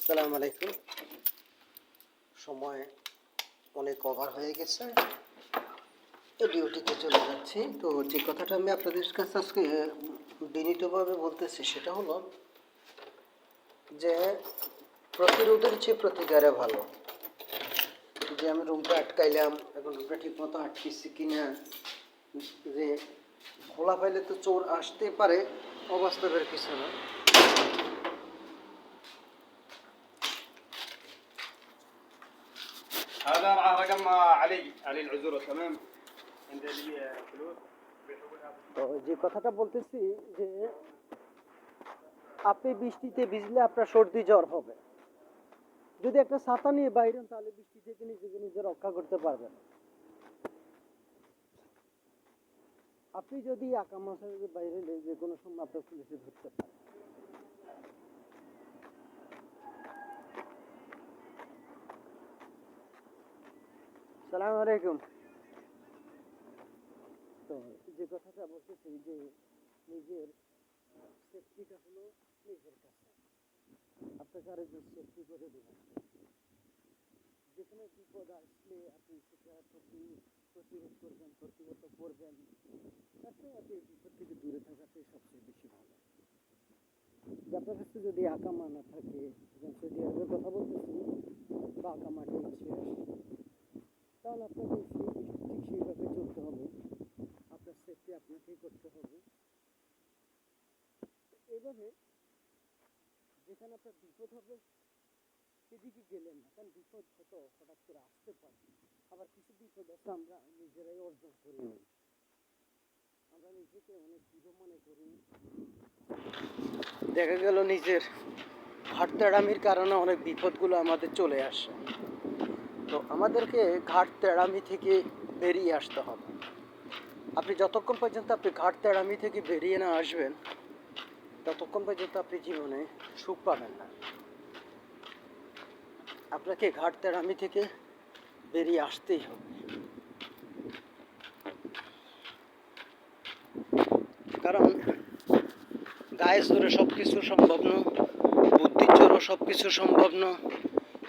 আসসালামু আলাইকুম। সময় অনেক ওভার হয়ে গেছে। তো ডিউটিতে চলে যাচ্ছি। তো যে কথাটা আমি আপনাদের কাছে আজকে বিনীতভাবে বলতেছি সেটা হলো যে প্রতিরোধের চেয়ে প্রতিকারে ভালো। যে আমি রুমটা আটকাইলাম, এখন রুমটা ঠিক মতো আটকেছি কিনা, যে খোলা পাইলে তো চোর আসতে পারে, অবাস্তবের কিছু না। هذا مع رقم علي علي العزوره تمام عنده لي فلوس بيحولها তো যে কথাটা বলতেছি যে আপনি বৃষ্টিতে ভিজলে আপনার সর্দি জ্বর হবে যদি একটা ছাতা নিয়ে বাইরে হন, তাহলে বৃষ্টি থেকে নিজেকে নিজে রক্ষা করতে পারবেন আপনি যদি আঁকা মাসের বাইরে হলে যে কোনো সময় আপনার পুলিশে ধরতে পারে সালাম আলাইকুম। তো যে কথাটা বলতেছি যে নিজের সেফটিটা হলো নিজের কাছে। আপনাকে আরেকজন সেফটি করে দেবেন যেখানে বিপদ আসলে আপনি সেটা প্রতি প্রতিরোধ করবেন, প্রতিহত করবেন। চেয়ে আপনি বিপদ থেকে দূরে থাকাটাই সবচেয়ে বেশি ভালো। আপনার কাছে যদি আকামা না থাকে সৌদি আরবের কথা বলতেছি, বা আকামা শেষ তাহলে আপনাকে ঠিক সেইভাবে চলতে হবে। আপনার সেফটি আপনাকেই করতে হবে। এইভাবে যেখানে আপনার বিপদ হবে সেদিকে গেলেন না। কারণ বিপদ হয়তো হঠাৎ করে আসতে পারে। আবার কিছু বিপদ আছে আমরা নিজেরাই অর্জন করি। আমরা নিজেকে অনেক দৃঢ় মনে করি। দেখা গেল নিজের ঘাটতাড়ামির কারণে অনেক বিপদগুলো আমাদের চলে আসে। তো আমাদেরকে ঘাট তেড়ামি থেকে বেরিয়ে আসতে হবে। আপনি যতক্ষণ পর্যন্ত আপনি ঘাট তেড়ামি থেকে বেরিয়ে না আসবেন, ততক্ষণ পর্যন্ত আপনি জীবনে সুখ পাবেন না। আপনাকে ঘাট তেড়ামি থেকে বেরিয়ে আসতেই হবে। কারণ গায়ে জোরে সব কিছু সম্ভব না, বুদ্ধির জোরও সব কিছু সম্ভব না।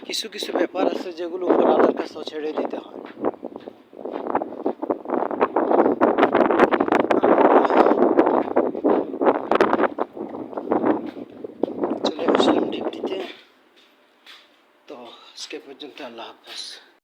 কিছু কিছু ব্যাপার আছে যেগুলো উপর আল্লাহর কাছেও ছেড়ে দিতে হয়। চলে আসলাম ডিউটিতে। তো আজকে পর্যন্ত আল্লাহ হাফেজ।